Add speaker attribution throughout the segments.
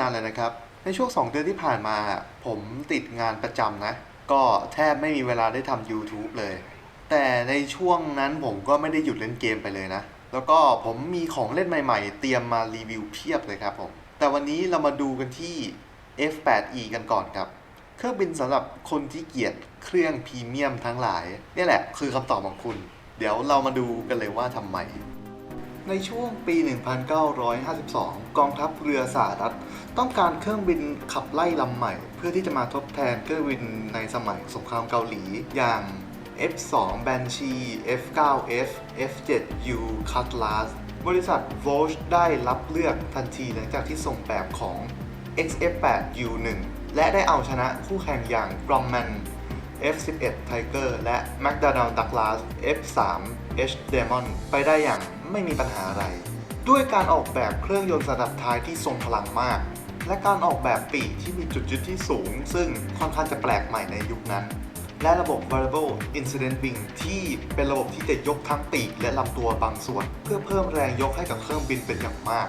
Speaker 1: นานเลยนะครับ ในช่วง 2 เดือนที่ผ่านมา ผมติดงานประจำนะ ก็แทบไม่มีเวลาได้ทำ YouTube เลย แต่ในช่วงนั้นผมก็ไม่ได้หยุดเล่นเกมไปเลยนะ แล้วก็ผมมีของเล่นใหม่ๆ เตรียมมารีวิวเพียบเลยครับผม แต่วันนี้เรามาดูกันที่ F8E กันก่อนครับ เครื่องบินสำหรับคนที่เกลียดเครื่องพรีเมียมทั้งหลาย นี่แหละคือคำตอบของคุณ เดี๋ยวเรามาดูกันเลยว่าทำไม ในช่วงปี 1952 กองทัพเรือสหรัฐ ต้องการเครื่องบินขับไล่ลำใหม่ เพื่อที่จะมาทดแทนเครื่องบินในสมัยสงครามเกาหลีอย่าง F2 Banshee F9F F7U Cutlass บริษัท Vogue ได้รับเลือกทันทีหลังจากที่ส่งแบบของ XF8U1 และได้เอาชนะคู่แข่งอย่าง Grumman F11 Tiger และ McDonnell Douglas F3 H Demon ไปได้อย่างไม่มีปัญหาอะไร ด้วยการออกแบบเครื่องยนต์สดับท้ายที่ทรงพลังมาก และการออกแบบปีกที่มีจุดยึดที่สูง ซึ่งค่อนข้างจะแปลกใหม่ในยุคนั้น และระบบ Variable Incident Wing ที่เป็นระบบที่จะยกทั้งปีกและลำตัวบางส่วน เพื่อเพิ่มแรงยกให้กับเครื่องบินเป็นอย่างมาก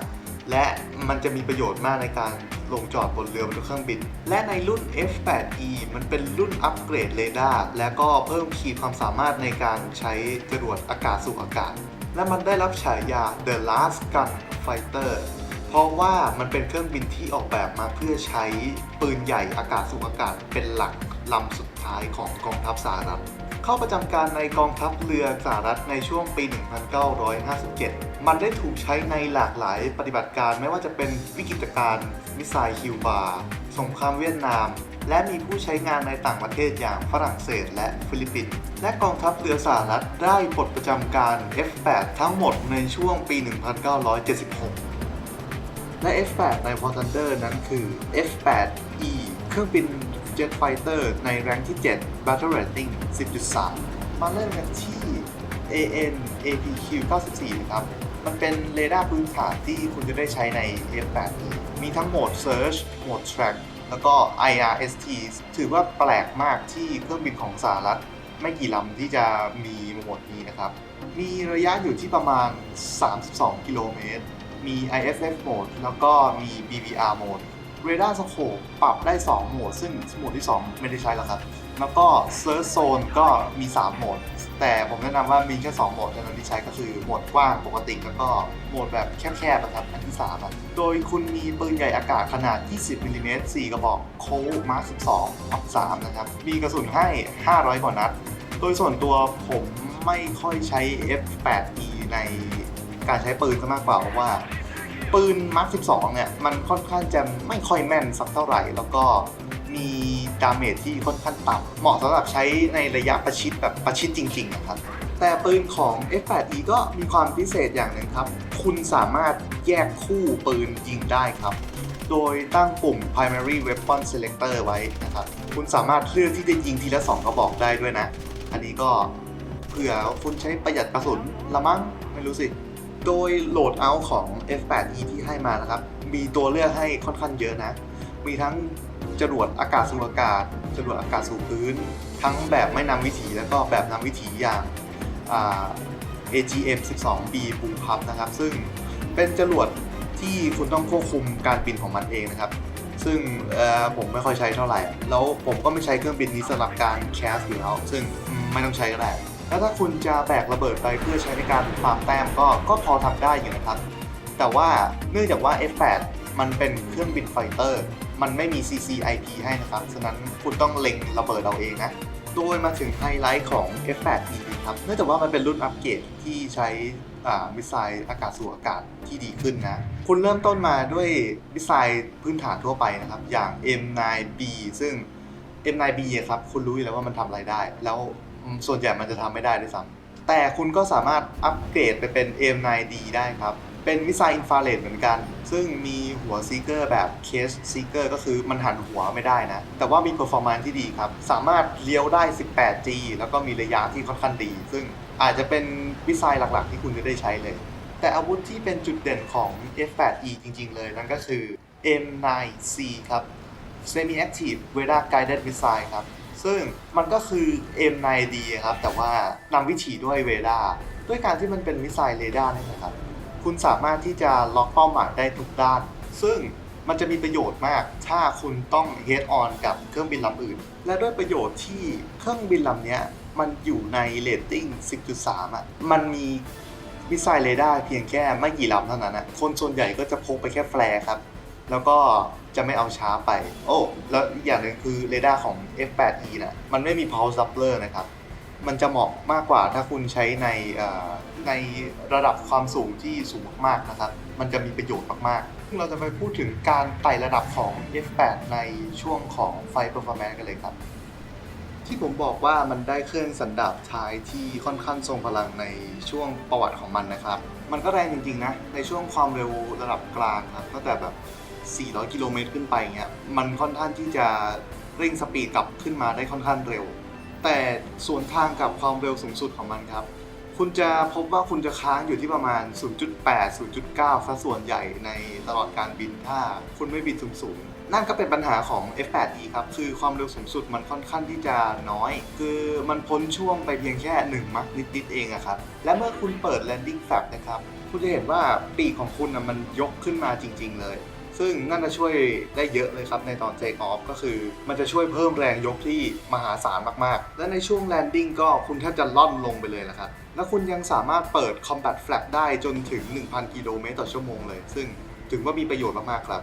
Speaker 1: และมันจะมีประโยชน์มากในการ ลงจอดบนเรือบนเครื่องบิน และในรุ่น F8E มันเป็นรุ่นอัปเกรดเรดาร์และก็เพิ่มขีดความสามารถในการใช้จรวดอากาศสู่อากาศ และมันได้รับฉายา The Last Gun Fighter เพราะว่ามันเป็นเครื่องบินที่ออกแบบมาเพื่อใช้ปืนใหญ่อากาศสู่อากาศเป็นหลักลำสุดท้ายของกองทัพสหรัฐ เข้าประจำการในกองทัพเรือสหรัฐในช่วงปี 1957 มันได้ถูกใช้ในหลากหลายปฏิบัติการไม่ว่าจะเป็นวิกฤตการณ์มิสไซล์คิวบาสงครามเวียดนาม และมีผู้ใช้งานในต่างประเทศอย่างฝรั่งเศสและฟิลิปปินส์และกองทัพเรือสหรัฐได้ปลดประจำการ F8 ทั้งหมดในช่วงปี 1976และ F8 ใน War Thunder นั้นคือ F8E เครื่องบิน Jet Fighter ในแรงที่ 7 Battle Rating 10.3 มาเริ่มกันที่ AN APQ 94 นะครับ มันเป็นเรดาร์พื้นฐานที่คุณจะได้ใช้ใน F8E มีทั้งโหมด Search โหมด Track แล้วก็ IRST ถือว่าแปลกมากที่เครื่องบินของสหรัฐ ไม่กี่ลำที่จะมีโหมดนี้นะครับ มีระยะอยู่ที่ประมาณ 32 กิโลเมตร มี IFF โหมด แล้วก็มี BBR โหมด Radar Scope ปรับได้ 2 โหมด ซึ่งโหมดที่ 2 ไม่ได้ใช้แล้วครับ แล้วก็ Search Zone ก็มี 3 โหมด แต่ผมแนะนำว่ามีแค่ 2 โหมดเท่านั้นที่ใช้ก็คือโหมดกว้างปกติแล้วก็โหมดแบบแคบๆนะครับอันที่3อะโดยคุณมีปืนใหญ่อากาศขนาด 20มิลลิเมตร4กระบอกโค้ดมาร์ค12อัพ3นะครับ มีกระสุนให้ 500 กว่านัด โดยส่วนตัวผมไม่ค่อยใช้ F8E ในการใช้ปืนซะมากกว่าเพราะว่า ปืนมาร์ค12 เนี่ย มันค่อนข้างจะไม่ค่อยแม่นสักเท่าไหร่ แล้วก็มีดาเมจที่ค่อนข้างต่ำเหมาะสำหรับใช้ในระยะประชิดแบบประชิดจริงๆนะครับ แต่ปืนของ F8E ก็มีความพิเศษอย่างหนึ่งครับ คุณสามารถแยกคู่ปืนยิงได้ครับ โดยตั้งปุ่ม primary weapon selector ไว้นะครับ คุณสามารถเลือกที่จะยิงทีละ 2 กระบอกได้ด้วยนะ อันนี้ก็เผื่อคุณใช้ประหยัดกระสุนละมั้งไม่รู้สิ โดยโหลดเอาท์ของ F8E ที่ให้มานะครับ มีตัวเลือกให้ค่อนข้างเยอะนะ มีทั้งจรวดอากาศสู่อากาศ จรวดอากาศสู่พื้น ทั้งแบบไม่นำวิถีแล้วก็แบบนำวิถีอย่างอ่า AGM 12B บูพับนะครับ ซึ่งเป็นจรวดที่คุณต้องควบคุมการบินของมันเองนะครับ ซึ่งผมไม่ค่อยใช้เท่าไหร่ แล้วผมก็ไม่ใช้เครื่องบินนี้สำหรับการแคสอยู่แล้ว ซึ่งไม่ต้องใช้ก็ได้ แล้วถ้าคุณจะแบกระเบิดไปเพื่อใช้ในการฟาร์มแต้มก็ก็พอทำได้อยู่นะครับ แต่ว่าเนื่องจากว่า F8 มันเป็นเครื่องบินไฟเตอร์ มันไม่มี CCIP ให้นะครับ ฉะนั้นคุณต้องเล็งระเบิดเอาเองนะ โดยมาถึงไฮไลท์ของ F8E ครับ เนื่องจากว่ามันเป็นรุ่นอัปเกรดที่ใช้มิสไซล์อากาศสู่อากาศที่ดีขึ้นนะ คุณเริ่มต้นมาด้วยมิสไซล์พื้นฐานทั่วไปนะครับ อย่าง M9B ซึ่ง M9B ครับ คุณรู้อยู่แล้วว่ามันทำอะไรได้ แล้ว ส่วนใหญ่มันจะทำไม่ได้ด้วยซ้ำแต่คุณก็สามารถอัปเกรดไปเป็น M9D ได้ครับ เป็นมิสไซล์อินฟราเรดเหมือนกัน ซึ่งมีหัวซีเกอร์แบบเคสซีเกอร์ก็คือมันหันหัวไม่ได้นะ แต่ว่ามีเ e อร์ฟอร์ a ม c e ที่ดีครับ สามารถเลี้ยวได้ 18G แล้วก็มีระยะที่ค่อนข้างดี ซึ่งอาจจะเป็นมิสไซล์หลักๆ ที่คุณจะได้ใช้เลย แต่อาวุธที่เป็นจุดเด่นของ F8E จริง ๆ เลยนั่นก็คือ M9C ครับ Semi Active Radar Guided Missile ครับ ซึ่งมันก็คือ M9D ครับ แต่ว่านำวิถีด้วยเรดาร์ด้วยการที่มันเป็นมิสไซล์เรดาร์นี่นะครับ คุณสามารถที่จะล็อกเป้าหมายได้ทุกด้าน ซึ่งมันจะมีประโยชน์มาก ถ้าคุณต้อง head on กับเครื่องบินลำอื่น และด้วยประโยชน์ที่เครื่องบินลำนี้มันอยู่ในเรตติ้ง 10.3 อะ มันมีมิสไซล์เรดาร์เพียงแค่ไม่กี่ลำเท่านั้นนะคนส่วนใหญ่ก็จะพกไปแค่แฟลร์ครับ แล้วก็ จะไม่เอาช้าไป โอ้ แล้วอีกอย่างหนึ่งคือเรดาร์ของ F8E นะมันไม่มี pulse doubler นะครับ มันจะเหมาะมากกว่าถ้าคุณใช้ในในระดับความสูงที่สูงมากๆนะครับ มันจะมีประโยชน์มากๆ ซึ่งเราจะไปพูดถึงการไต่ระดับของ F8 ในช่วงของไฟ performance กันเลยครับ ที่ผมบอกว่ามันได้เครื่องสันดาปท้ายที่ค่อนข้างทรงพลังในช่วงประวัติของมันนะครับ มันก็แรงจริงๆนะ ในช่วงความเร็วระดับกลางครับตั้งแต่แบบ 400 กิโลเมตรขึ้นไปเงี้ยมันค่อนข้างที่จะเร่งสปีดกลับขึ้นมาได้ค่อนข้างเร็ว แต่ส่วนทางกับความเร็วสูงสุดของมันครับ คุณจะพบว่าคุณจะค้างอยู่ที่ประมาณ 0.8 0.9ซะส่วนใหญ่ในตลอดการบินถ้าคุณไม่บินสูงๆนั่นก็เป็นปัญหาของ F8E ครับ คือความเร็วสูงสุดมันค่อนข้างที่จะน้อย คือมันพ้นช่วงไปเพียงแค่ 1 มักนิดๆเองอะครับ และเมื่อคุณเปิด landing flap นะครับ คุณจะเห็นว่าปีกของคุณนะมันยกขึ้นมาจริง ๆ เลย ซึ่งนั่นจะช่วยได้เยอะเลยครับในตอนเจคออฟก็คือ มันจะช่วยเพิ่มแรงยกที่มหาศาลมากๆ และในช่วงแลนดิ้งก็คุณแทบจะล่อนลงไปเลยละครับ และคุณยังสามารถเปิด combat flap ได้จนถึง 1,000 กิโลเมตรต่อชั่วโมงเลย ซึ่งถือว่ามีประโยชน์มากๆครับ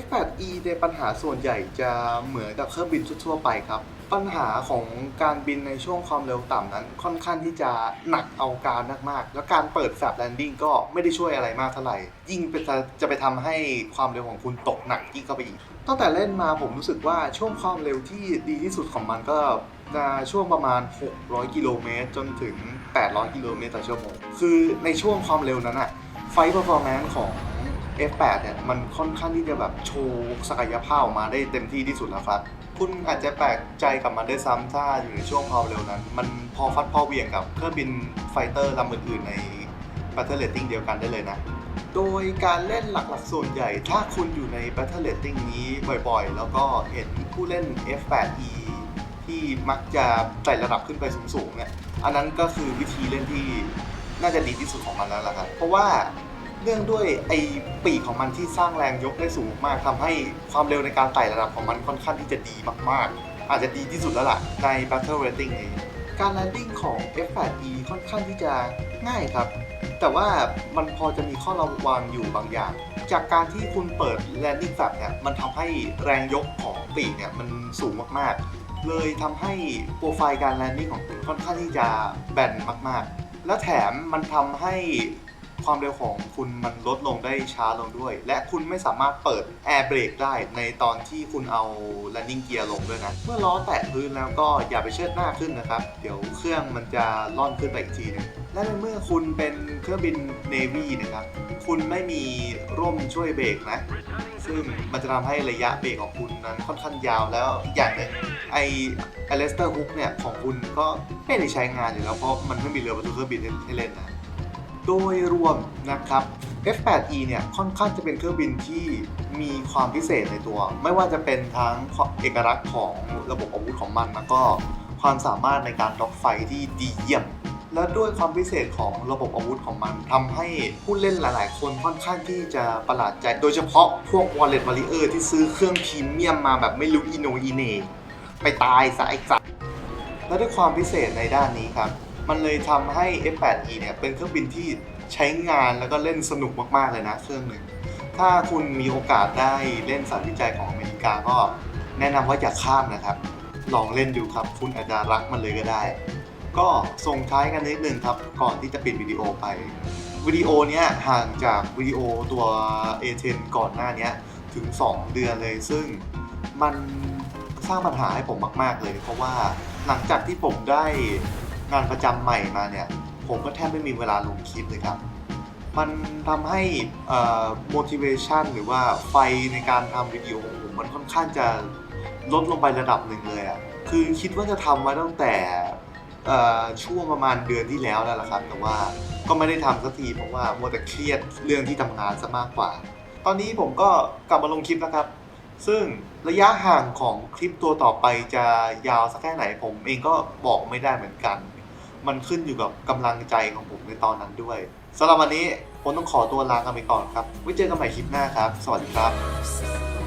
Speaker 1: F8E ในปัญหาส่วนใหญ่จะเหมือนกับเครื่องบินทั่วไปครับ ปัญหาของการบินในช่วงความเร็วต่ำนั้น ค่อนข้างที่จะหนักเอาการมากๆ แล้วการเปิดแฟลปแลนดิ้งก็ไม่ได้ช่วยอะไรมากเท่าไหร่ ยิ่งจะจะไปทำให้ความเร็วของคุณตกหนักยิ่งเข้าไปอีก ตั้งแต่เล่นมาผมรู้สึกว่าช่วงความเร็วที่ดีที่สุดของมันก็จะช่วงประมาณ 600 กิโลเมตรจนถึง 800 กิโลเมตรต่อชั่วโมง คือในช่วงความเร็วนั้นอะไฟ performance ของ F8 เนี่ยมันค่อนข้างที่จะแบบโชว์ศักยภาพออกมาได้เต็มที่ที่สุดแล้วครับ คุณอาจจะแปลกใจกับมันได้วยซ้ำถ้าอยู่ในช่วงความเร็วนั้น มันพอฟัดพอเหวี่ยงกับเครื่องบินไฟเตอร์ลำอื่นๆใน Battle Rating เดียวกันได้เลยนะ โดยการเล่นหลักๆส่วนใหญ่ ถ้าคุณอยู่ใน Battle Rating นี้บ่อยๆ แล้วก็เห็นผู้เล่น F8E ที่มักจะไต่ระดับขึ้นไปสูงๆเนี่ย อันนั้นก็คือวิธีเล่นที่น่าจะดีที่สุดของมันแล้วล่ะครับ เพราะว่า เนื่องด้วยไอปีกของมันที่สร้างแรงยกได้สูงมากทำให้ความเร็วในการไต่ระดับของมันค่อนข้างที่จะดีมากๆ อาจจะดีที่สุดแล้วล่ะใน Battle Rating นี้การ landing ของ F8E ค่อนข้างที่จะง่ายครับ แต่ว่ามันพอจะมีข้อระวังอยู่บางอย่าง จากการที่คุณเปิด landing flap เนี่ยมันทำให้แรงยกของปีกเนี่ยมันสูงมากๆ เลยทำให้โปรไฟล์การ landing ของคุณค่อนข้างที่จะแบนมากๆ และแถมมันทำให้ ความเร็วของคุณมันลดลงได้ช้าลงด้วย และคุณไม่สามารถเปิด air brake ได้ในตอนที่คุณเอา landing gear ลงด้วยนะ เมื่อล้อแตะพื้นแล้วก็อย่าไปเชิดหน้าขึ้นนะครับ เดี๋ยวเครื่องมันจะล่อนขึ้นไปอีกทีนึงและในเมื่อคุณเป็นเครื่องบิน Navy นะครับ คุณไม่มีร่มช่วยเบรกนะ ซึ่งมันจะทำให้ระยะเบรกของคุณนั้นค่อนข้างยาวแล้วอีกอย่างหนึ่งไอไอเลสเตอร์ฮุกเนี่ยของคุณก็ไม่ได้ใช้งานอยู่แล้วเพราะมันไม่มีเรือบรรทุกเครื่องบินให้เล่นนะ โดยรวมนะครับ F8E เนี่ยค่อนข้างจะเป็นเครื่องบินที่มีความพิเศษในตัว ไม่ว่าจะเป็นทั้งเอกลักษณ์ของระบบอาวุธของมันแล้วก็ความสามารถในการล็อกไฟที่ดีเยี่ยม และด้วยความพิเศษของระบบอาวุธของมันทำให้ผู้เล่นหลาย ๆ คนค่อนข้างที่จะประหลาดใจ โดยเฉพาะพวก Wallet Warrior ที่ซื้อเครื่องพรีเมียมมาแบบไม่รู้อีโนอีเน ไปตายซะไอ้สัสและด้วยความพิเศษในด้านนี้ครับ มันเลยทำให้ F8E เนี่ยเป็นเครื่องบินที่ใช้งานแล้วก็เล่นสนุกมากๆเลยนะ เครื่องหนึ่งถ้าคุณมีโอกาสได้เล่นสารวิจัยของอเมริกาก็แนะนำว่าอย่าข้ามนะครับ ลองเล่นดูครับ คุณอาจจะรักมันเลยก็ได้ ก็ส่งท้ายกันนิดนึงครับ ก่อนที่จะปิดวิดีโอไปวิดีโอเนี้ยห่างจากวิดีโอตัว A10 ก่อนหน้านี้ถึง 2 เดือนเลย ซึ่งมันสร้างปัญหาให้ผมมาก ๆ เลย เพราะว่าหลังจากที่ผมได้ งานประจำใหม่มาเนี่ย ผมก็แทบไม่มีเวลาลงคลิปเลยครับ มันทำให้ motivation หรือว่าไฟในการทำวิดีโอของผมมันค่อนข้างจะลดลงไประดับหนึ่งเลยอะ่ะ คือคิดว่าจะทำไว้ตั้งแต่ช่วงประมาณเดือนที่แล้วแล้วล่ะครับ แต่ว่าก็ไม่ได้ทำสักทีเพราะว่ามัวแต่เครียดเรื่องที่ทำงานซะมากกว่า ตอนนี้ผมก็กลับมาลงคลิปนะครับ ซึ่งระยะห่างของคลิปตัวต่อไปจะยาวสักแค่ไหนผมเองก็บอกไม่ได้เหมือนกัน มันขึ้นอยู่กับกำลังใจของผมในตอนนั้นด้วยสำหรับวันนี้ผมต้องขอตัวลากันไปก่อนครับ ไว้เจอกันใหม่คลิปหน้าครับ สวัสดีครับ